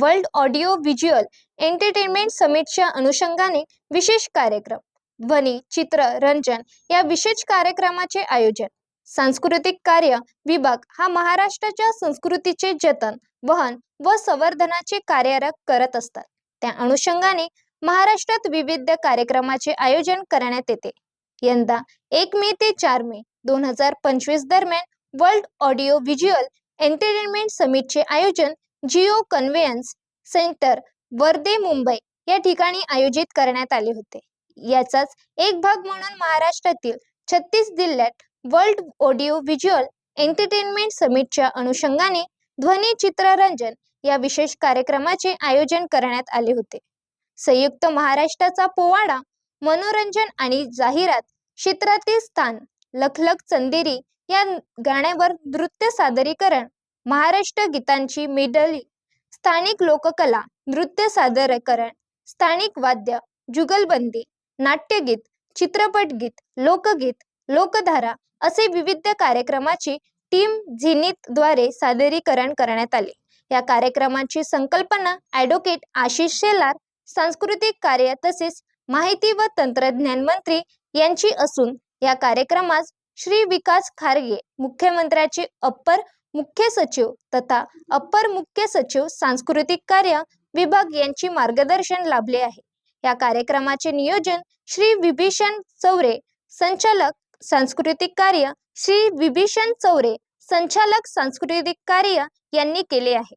World audio visual entertainment समिटच्या अनुषंगाने विशेष कार्यक्रम ध्वनी चित्र रंजन या विशेष कार्यक्रमाचे आयोजन. सांस्कृतिक कार्य विभाग हा महाराष्ट्राच्या संस्कृतीचे जतन वहन व संवर्धनाचे कार्यरत करत असतात. त्या अनुषंगाने महाराष्ट्रात विविध कार्यक्रमाचे आयोजन करण्यात येते. यंदा एक मे ते चार मे दोन हजार पंचवीस दरम्यान वर्ल्ड ऑडिओ व्हिज्युअल एंटरटेनमेंट समिटचे आयोजन जिओ कन्व्हेयन्स सेंटर वर्धे मुंबई या ठिकाणी आयोजित करण्यात आले होते. याचाच एक भाग म्हणून महाराष्ट्रातील छत्तीस जिल्ह्यात वर्ल्ड ऑडिओ व्हिज्युअल एंटरटेनमेंट समिटच्या अनुषंगाने ध्वनी चित्ररंजन या विशेष कार्यक्रमाचे आयोजन करण्यात आले होते. संयुक्त महाराष्ट्राचा पोवाडा मनोरंजन आणि जाहिरात क्षेत्रातील स्थान लखलख चंदेरी या गाण्यावर नृत्य सादरीकरण महाराष्ट्र गीतांची मेडली स्थानिक लोककला नृत्य सादरीकरण स्थानिक वाद्य जुगलबंदी नाट्यगीत चित्रपट गीत लोकगीत लोकधारा असे विविध कार्यक्रमाची टीम झिनीतद्वारे सादरीकरण करण्यात आले. या कार्यक्रमाची संकल्पना ॲडव्होकेट आशिष शेलार सांस्कृतिक कार्य तसेच माहिती व तंत्रज्ञान मंत्री यांची असून या कार्यक्रमास श्री विकास खारगे मुख्यमंत्र्याचे अप्पर मुख्य सचिव तथा अपर मुख्य सचिव सांस्कृतिक कार्य विभाग यांची मार्गदर्शन लाभले आहे. या कार्यक्रमाचे नियोजन श्री विभीषण चौरे संचालक सांस्कृतिक कार्य श्री विभीषण चौरे संचालक सांस्कृतिक कार्य यांनी केले आहे.